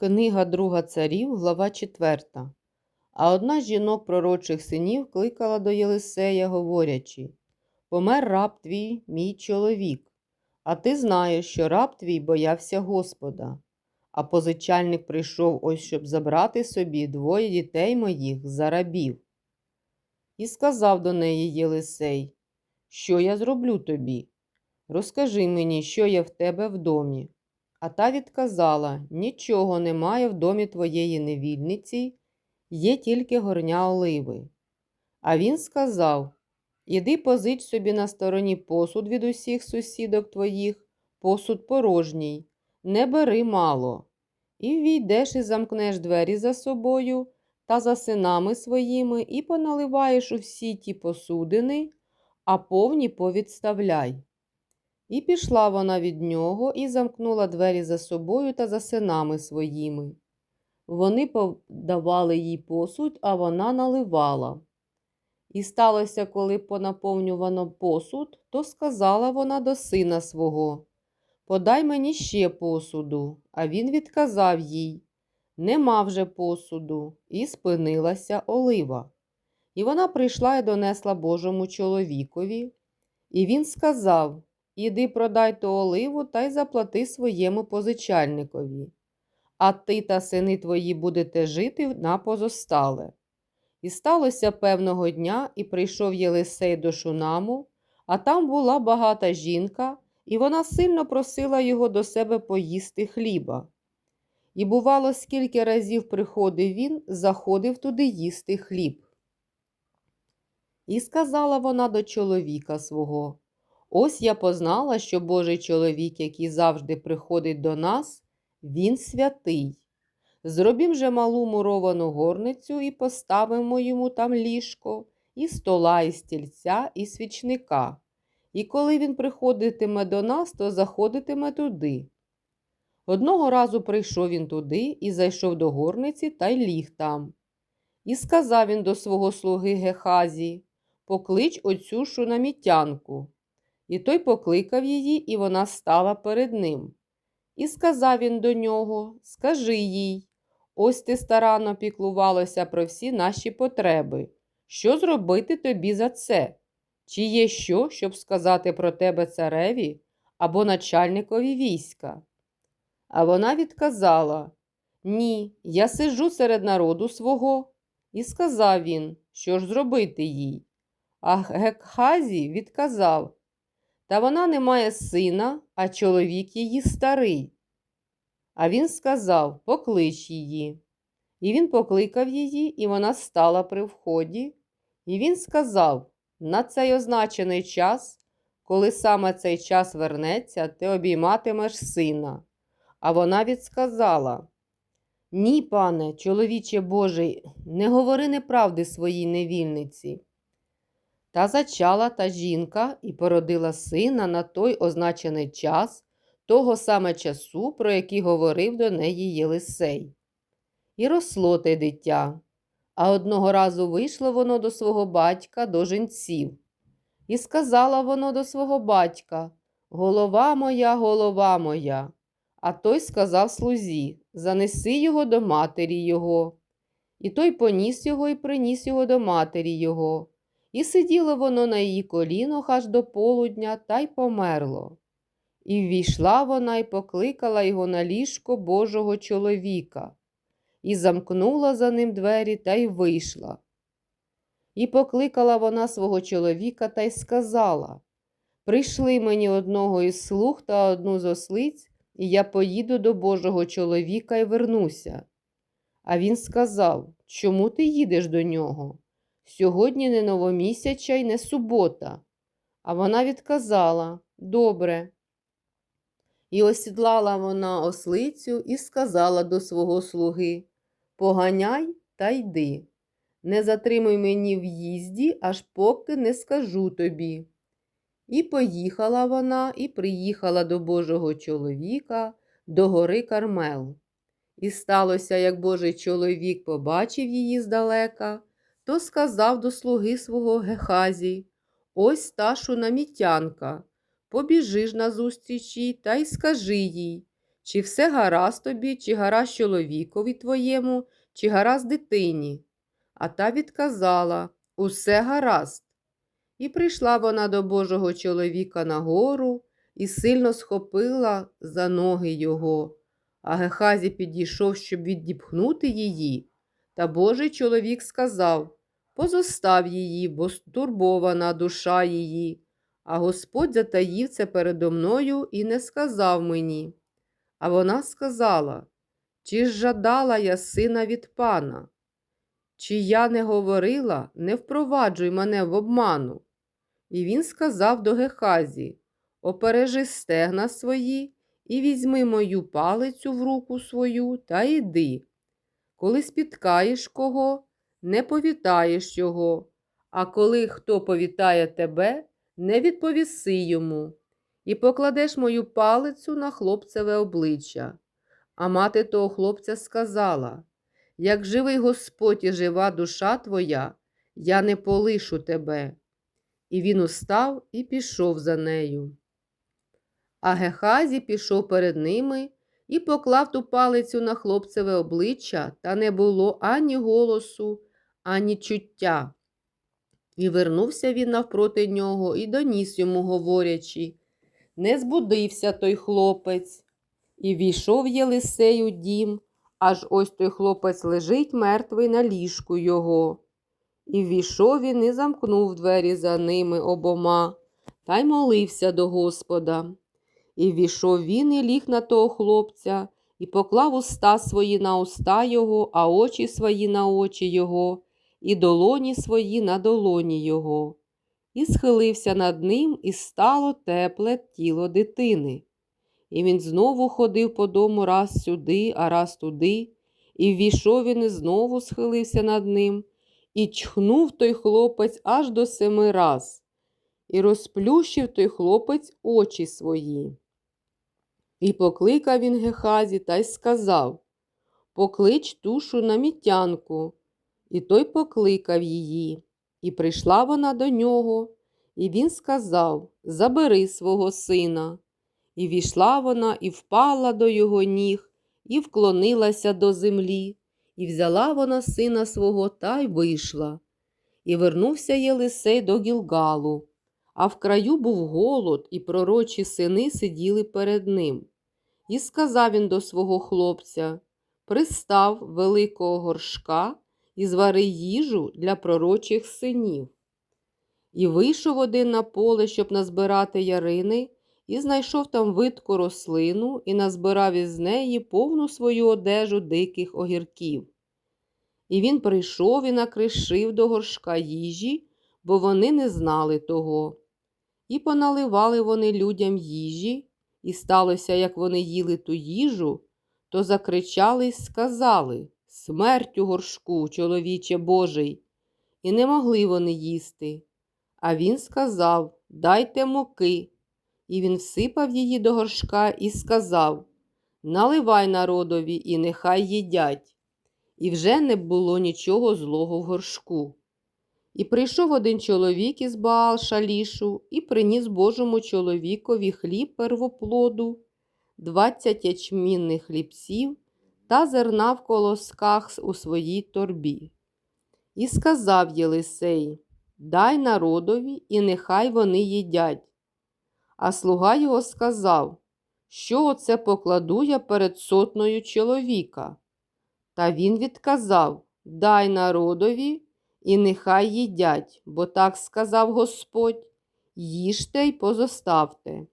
Книга Друга царів, глава 4. А одна з жінок пророчих синів кликала до Єлисея, говорячи Помер раб твій, мій чоловік, а ти знаєш, що раб твій боявся Господа. А позичальник прийшов ось, щоб забрати собі двоє дітей моїх за рабів. І сказав до неї Єлисей, що я зроблю тобі? Розкажи мені, що є в тебе в домі. А та відказала Нічого немає в домі твоєї невільниці, є тільки горня оливи. А він сказав Іди позич собі на стороні посуд від усіх сусідок твоїх, посуд порожній, не бери мало. І війдеш і замкнеш двері за собою та за синами своїми, і поналиваєш у всі ті посудини, а повні повідставляй. І пішла вона від нього і замкнула двері за собою та за синами своїми. Вони подавали їй посуд, а вона наливала. І сталося, коли понаповнювано посуд, то сказала вона до сина свого Подай мені ще посуду. А він відказав їй Нема вже посуду, і спинилася олива. І вона прийшла і донесла Божому чоловікові. І він сказав Іди продай ту оливу та й заплати своєму позичальникові, а ти та сини твої будете жити на позостале. І сталося певного дня, і прийшов Єлисей до Шунаму, а там була багата жінка, і вона сильно просила його до себе поїсти хліба. І, бувало, скільки разів приходив він, заходив туди їсти хліб. І сказала вона до чоловіка свого Ось я познала, що Божий чоловік, який завжди приходить до нас, він святий. Зробім же малу муровану горницю і поставимо йому там ліжко, і стола, і стільця, і свічника. І коли він приходитиме до нас, то заходитиме туди. Одного разу прийшов він туди і зайшов до горниці та й ліг там. І сказав він до свого слуги Гехазі Поклич оцю шунамітянку. І той покликав її, і вона стала перед ним. І сказав він до нього Скажи їй, ось ти старанно піклувалася про всі наші потреби. Що зробити тобі за це? Чи є що, щоб сказати про тебе цареві або начальникові війська? А вона відказала Ні, я сиджу серед народу свого. І сказав він, що ж зробити їй. А Гекхазі відказав та вона не має сина, а чоловік її старий. А він сказав Поклич її. І він покликав її, і вона стала при вході. І він сказав на цей означений час, коли саме цей час вернеться, ти обійматимеш сина. А вона відсказала Ні, пане, чоловіче Божий, не говори неправди своїй невільниці. Та зачала та жінка і породила сина на той означений час, того саме часу, про який говорив до неї Єлисей. І росло те дитя. А одного разу вийшло воно до свого батька до жінців. І сказала воно до свого батька Голова моя, голова моя. А той сказав слузі Занеси його до матері його. І той поніс його і приніс його до матері його. І сиділо воно на її колінах аж до полудня та й померло. І ввійшла вона і покликала його на ліжко Божого чоловіка, і замкнула за ним двері та й вийшла. І покликала вона свого чоловіка та й сказала Прийшли мені одного із слуг та одну з ослиць, і я поїду до Божого чоловіка і вернуся. А він сказав Чому ти їдеш до нього? Сьогодні не новомісяча й не субота. А вона відказала Добре. І осідлала вона ослицю і сказала до свого слуги Поганяй та йди. Не затримуй мені в їзді, аж поки не скажу тобі. І поїхала вона і приїхала до Божого чоловіка, до гори Кармел. І сталося, як Божий чоловік побачив її здалека то сказав до слуги свого Гехазі Ось та шунамітянка. Побіжи ж назустріч та й скажи їй, Чи все гаразд тобі, чи гаразд чоловікові твоєму, чи гаразд дитині? А та відказала Усе гаразд. І прийшла вона до Божого чоловіка на гору і сильно схопила за ноги його. А Гехазі підійшов, щоб віддіпхнути її. Та Божий чоловік сказав Позостав її, бо стурбована душа її. А Господь затаїв це передо мною і не сказав мені. А вона сказала Чи ж жадала я сина від пана? Чи я не говорила, не впроваджуй мене в обману? І він сказав до Гехазі Опережи стегна свої і візьми мою палицю в руку свою та йди. Коли спіткаєш кого, не повітаєш його, а коли хто повітає тебе, не відповіси йому, і покладеш мою палицю на хлопцеве обличчя. А мати того хлопця сказала Як живий Господь і жива душа твоя, я не полишу тебе. І він устав і пішов за нею. А Гехазі пішов перед ними і поклав ту палицю на хлопцеве обличчя, та не було ані голосу, ані чуття. І вернувся він навпроти нього і доніс йому, говорячи Не збудився той хлопець. І війшов Єлисей у дім, аж ось той хлопець лежить мертвий на ліжку його. І ввійшов він і замкнув двері за ними обома, та й молився до Господа. І ввійшов він і ліг на того хлопця, і поклав уста свої на уста його, а очі свої на очі його, і долоні свої на долоні його. І схилився над ним, і стало тепле тіло дитини. І він знову ходив по дому раз сюди, а раз туди, і ввійшов він і знову схилився над ним, і чхнув той хлопець аж до семи раз, і розплющив той хлопець очі свої. І покликав він Гехазі та й сказав Поклич тушу на мітянку. І той покликав її. І прийшла вона до нього, і він сказав Забери свого сина. І війшла вона і впала до його ніг, і вклонилася до землі, і взяла вона сина свого та й вийшла. І вернувся Єлисей до Гілгалу, а в краю був голод, і пророчі сини сиділи перед ним. І сказав він до свого хлопця Пристав великого горшка і звари їжу для пророчих синів. І вийшов один на поле, щоб назбирати ярини, і знайшов там видку рослину, і назбирав із неї повну свою одежу диких огірків. І він прийшов і накришив до горшка їжі, бо вони не знали того. І поналивали вони людям їжі, і сталося, як вони їли ту їжу, то закричали й сказали Смерть у горшку, чоловіче Божий. І не могли вони їсти. А він сказав Дайте муки. І він всипав її до горшка і сказав Наливай народові, і нехай їдять. І вже не було нічого злого в горшку. І прийшов один чоловік із Баал Шалішу і приніс Божому чоловікові хліб первоплоду, двадцять ячмінних хлібців та зерна в колосках у своїй торбі. І сказав Єлисей Дай народові, і нехай вони їдять. А слуга його сказав, що оце покладу я перед сотною чоловіка. Та він відказав Дай народові, і нехай їдять, бо так сказав Господь їжте й позоставте.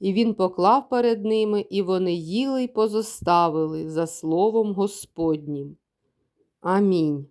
І він поклав перед ними, і вони їли й позоставили за словом Господнім. Амінь.